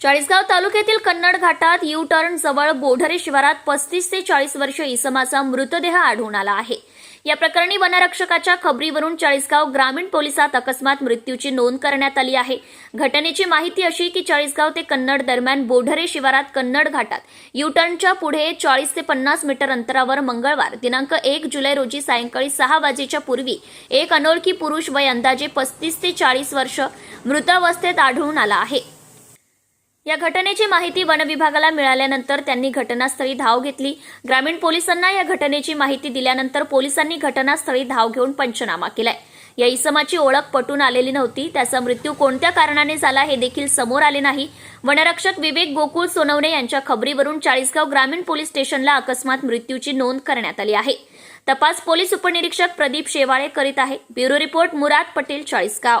चाळीसगाव तालुक्यातील कन्नड घाटात U turn जवळ बोढरे शिवारात पस्तीस ते चाळीस वर्ष इसमाचा मृतदेह आढळून आला आहे. या प्रकरणी वनरक्षकाच्या खबरीवरून चाळीसगाव ग्रामीण पोलिसात अकस्मात मृत्यूची नोंद करण्यात आली आहे. घटनेची माहिती अशी की चाळीसगाव ते कन्नड दरम्यान बोढरे शिवारात कन्नड घाटात यू टर्नच्या पुढे चाळीस ते पन्नास मीटर अंतरावर मंगळवार दिनांक एक जुलै रोजी सायंकाळी सहा वाजेच्या पूर्वी एक अनोळखी पुरुष वय अंदाजे पस्तीस ते चाळीस वर्ष मृतावस्थेत आढळून आला आहे. या घटनेची माहिती वनविभागाला मिळाल्यानंतर त्यांनी घटनास्थळी धाव घेतली. ग्रामीण पोलिसांना या घटनेची माहिती दिल्यानंतर पोलिसांनी घटनास्थळी धाव घेऊन पंचनामा केलाय. या इसमाची ओळख पटून आलेली नव्हती. त्याचा मृत्यू कोणत्या कारणाने झाला हे देखील समोर आले नाही. वनरक्षक विवेक गोकुळ सोनवणे यांच्या खबरीवरून चाळीसगाव ग्रामीण पोलीस स्टेशनला अकस्मात मृत्यूची नोंद करण्यात आली आहे. तपास पोलीस उपनिरीक्षक प्रदीप शेवाळे करीत आहे. Bureau report Murad Patel Chalisgaon.